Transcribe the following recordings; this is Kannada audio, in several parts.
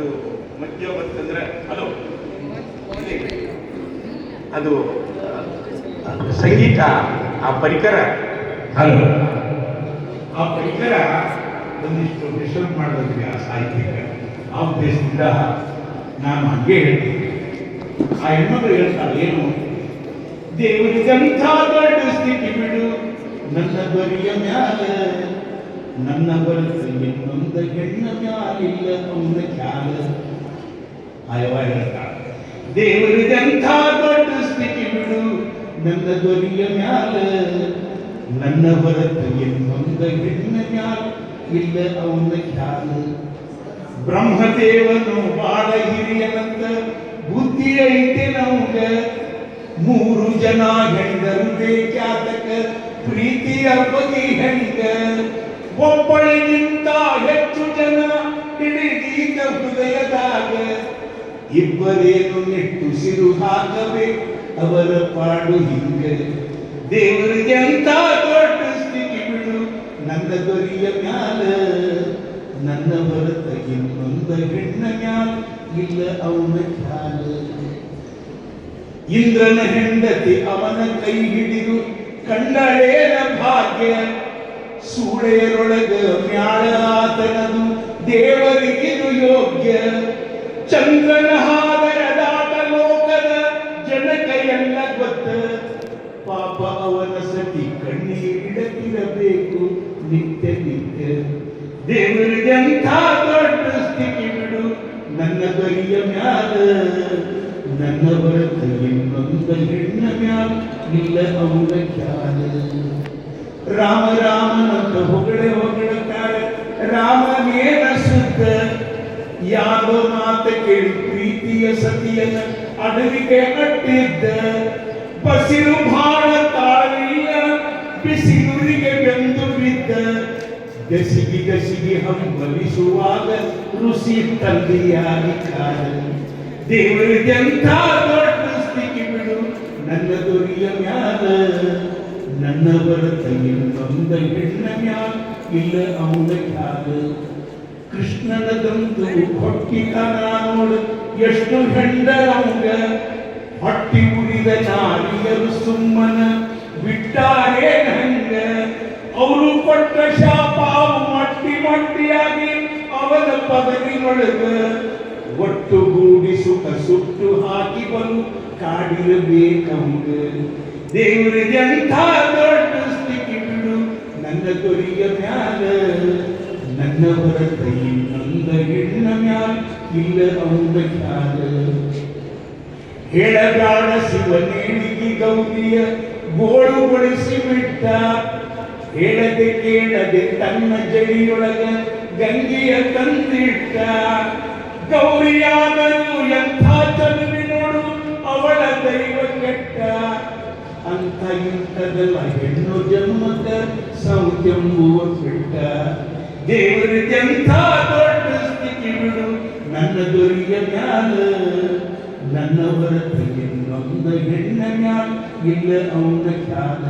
ಅದು ಮಧ್ಯ ಅಂದ್ರೆ ಹಲೋ ಅದು ಸಂಗೀತ, ಆ ಪರಿಕರ. ಹಲೋ. ಆ ಪರಿಕರ ಒಂದಿಷ್ಟು ಡಿಸ್ಟರ್ಬ್ ಮಾಡಿದ್ರೆ ಆ ಸಾಹಿತ್ಯಕ್ಕೆ ಆ ಉದ್ದೇಶದಿಂದ ನಾನು ಹಂಗೆ ಹೇಳ್ತೀನಿ. ಆ ಹೆಣ್ಮಕ್ಳು ಹೇಳ್ತಾರೆ, ಏನು? ದೇವರಿಗಂಥ ದೊಡ್ಡ ಸ್ಥಿತಿ ಬಿಡು, ನನ್ನ ಬರಿಯ ಮ್ಯಾಲ ನನ್ನ ಬರಸ ಇನ್ನೊಂದು ಹೆಣ್ಣ ಮ್ಯಾಲಿಲ್ಲ ಒಂದು ಖ್ಯಾಲ. ಆಯವ ಹೇಳ್ತಾಳೆ ದೇವರಿಗಂಥ ದೊಡ್ಡ ಸ್ಥಿತಿ ಬಿಡು. ನನ್ನ ದೊರಿಯ ಮ್ಯಾಲ. ನನ್ನ ಹೊರತು ಇನ್ನೊಂದ ಹೆಣ್ಣ ಮ್ಯಾಲ ಇಲ್ಲ ಅವನ ಖ್ಯಾಲ. ಬ್ರಹ್ಮದೇವನು ಬಾಳ ಹಿರಿಯನಂತ. ಬುದ್ಧಿ ಐತೆ ನಮ್ಗ. ಮೂರು ಜನ ಹೆಂಡರು ಬೇಕಾತಕ ಪ್ರೀತಿಯ ಬಗೆ ಹೆಂಗ ಒಬ್ಬಳಿಗಿಂತ ಹೆಚ್ಚು ಜನ ಹಿಡಿದೀಗ ಹೃದಯದಾಗ ಇಬ್ಬರೇನು ನಿಟ್ಟುಸಿರು ಹಾಕಬೇಕು ಅವರ ಪಾಡು ಹಿಂಗ. ದೇವರಿಗೆ ಅಂತ ದೊಡ್ಡ ಸ್ಥಿತಿ ಬಿಡು, ನನ್ನ ದೊರಿಯ ಮ್ಯಾಲ, ನನ್ನ ಹೊರತ ಇನ್ನೊಂದ ಹೆಣ್ಣ ಮ್ಯಾಲ, ಇಲ್ಲ ಅವನ ಖ್ಯಾಲ. ಇಂದ್ರನ ಹೆಂಡತಿ ಅವನ ಕೈ ಹಿಡಿದು ಕಂಡಳೇನ ಭಾಗ್ಯ ಸೂಳೆಯರೊಳಗ ಮ್ಯಾಳ ದೇವರಿಗಿದು ಯೋಗ್ಯ. ಚಂದ್ರನ ಹಾದರದಾಟ ಲೋಕದ ಜನಕ ಎಲ್ಲ ಗೊತ್ತ. ಪಾಪ ಅವನ ಸತಿ ಕಣ್ಣೀರಿಡತಿರಬೇಕು ನಿತ್ಯ ನಿತ್ಯ. ದೇವರಿಗೆ ಅಂಥ ದೊಡ್ಡ ಸ್ಥಿತಿ ಬಿಡು, ನನ್ನ ಬರಿಯ ಮ್ಯಾಲ. ನನ್ನ ಬರತ ಇನ್ನೊಂದ ಹೆಣ್ಣ ಮ್ಯಾಲ ಇಲ್ಲ ಅವನ ಖ್ಯಾಲ. ರಾಮ ರಾಮನಂತು ಹೊಗಳೆ ಹೊಗಳುತ್ತಾರೆ ರಾಮನೇನ ಸುತ್ತ ಯಾವ ಮಾತು ಕೇಳಿ ಪ್ರೀತಿಯ ಸತಿಯನ್ನ ಅಡವಿಗೆ ಅಟ್ಟಿದ್ದ. ಬಸಿರು ಭಾಳ ತಾಳಿಲ್ಲ ಬಿಸಿಲುರಿಗೆ ಬೆಂದು ಬಿದ್ದ. ಗಸಿಗಿ ಗಸಿಗಿ ಹಂಬಲಿಸುವಾಗ ಋಷಿ ತಂದೆಯಾಗಿ ಕಾಲ ದೇವರಿಗೆಂಥ ದೊಡ್ಡ ಸ್ಥಿತಿ ಬಿಡು, ನನ್ನ ದೊರಿಯ ಮ್ಯಾಲ. ನನ್ನ ಬರತ ಇನ್ನೊಂದ ಹೆಣ್ಣ ಮ್ಯಾಲ ಇಲ್ಲ ಅವನ ಖ್ಯಾಲ ಕೃಷ್ಣನದಂತೂ ಹೊಟ್ಟಿತನ ನೋಡು ಎಷ್ಟು ಹೆಂಡರವಂಗ ಹೊಟ್ಟಿ ಉರಿದ ನಾರಿಯರು ಸುಮ್ಮನ ಬಿಟ್ಟಾರೇ ಹಂಗ ಅವರು ಕೊಟ್ಟ ಶಾಪ ಅವು ಮಟ್ಟಿ ಮಟ್ಟಿಯಾಗಿ ಅವನ ಪದವಿನೊಳಗ ಒಟ್ಟುಗೂಡಿ ಸುಖ ಸುಟ್ಟು ಹಾಕಿ ಬಲು ಕಾಡಿರಬೇಕಂಗ ದೇವರಿಗೆ ಅಂಥ ದೊಡ್ಡ ಸ್ಥಿತಿ ಬಿಡು ನನ್ನ ದೊರಿಯ ಮ್ಯಾಲ ನನ್ನ ಹೊರತ ಇನ್ನೊಂದ ಹೆಣ್ಣ ಮ್ಯಾಲ ಇಲ್ಲ ಅವನ ಖ್ಯಾಲ ಹೇಳಗಾಡ ಶಿವನೇಣಿಗೆ ಗೌರಿಯ ಗೋಳುಗೊಳಿಸಿ ಬಿಟ್ಟ ಹೇಳದೆ ಕೇಳದೆ ತನ್ನ ಜಡಿಯೊಳಗ ಗಂಗೆಯ ತಂದಿಟ್ಟ ಗೌರಿಯಾದರೂ ಎಂಥ ಚಲುವಿನೋಡು ಅವಳ ದೈವ ಕೆಟ್ಟ ಅಂತ ಇಂಥದಲ್ಲ ಹೆಣ್ಣು ಜನ್ಮದ ಸೌಖ್ಯಂಬುವ ಬಿಟ್ಟ ದೇವರಿಗೆಂಥ ದೊಡ್ಡ ಸ್ಥಿತಿ ಬಿಡು. ನನ್ನ ದೊರಿಯ ಮ್ಯಾಲ ನನ್ನ ಹೊರತ ಇನ್ನೊಂದ ಹೆಣ್ಣ ಮ್ಯಾಲ, ಇಲ್ಲ ಅವನ ಖ್ಯಾಲ.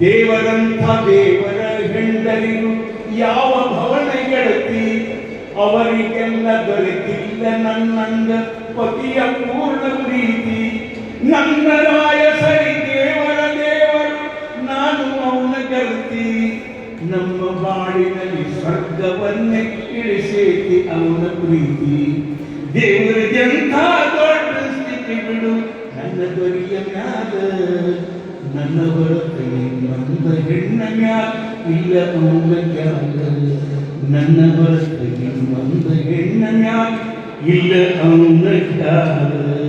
ದೇವರಂಥ ದೇವರ ಹೆಂಡರಿರು ಯಾವ ಭವನ ಗೆಳತಿ? ಅವರಿಗೆಲ್ಲ ದೊರೆತಿಲ್ಲ ನನ್ನಂಗ ಪತಿಯ ಪೂರ್ಣ ಪ್ರೀತಿ. ನನ್ನ ರಾಯ ಸರಿ ದೇವರ ದೇವರು ನಾನು ಅವನ ಗೆಳತಿ ನಮ್ಮ ಬಾಳಿನಲ್ಲಿ ಸ್ವರ್ಗವನ್ನೇ ಇಳಿಸೇತಿ ಅವನ ಪ್ರೀತಿ ದೇವರಿಗೆಂಥ ದೊಡ್ಡ ಸ್ಥಿತಿ ಬಿಡು ನನ್ನ ದೊರಿಯ ಮ್ಯಾಲ ನನ್ನ ಹೊರತ ಇನ್ನೊಂದ ಹೆಣ್ಣ ಮ್ಯಾಲ ಇಲ್ಲ ಅವನ ಜ್ಞಾನ ನನ್ನ ಹೊರತ ಇನ್ನೊಂದ ಹೆಣ್ಣ ಮ್ಯಾಲ ಇಲ್ಲ ಅವನ ಜ್ಞಾನ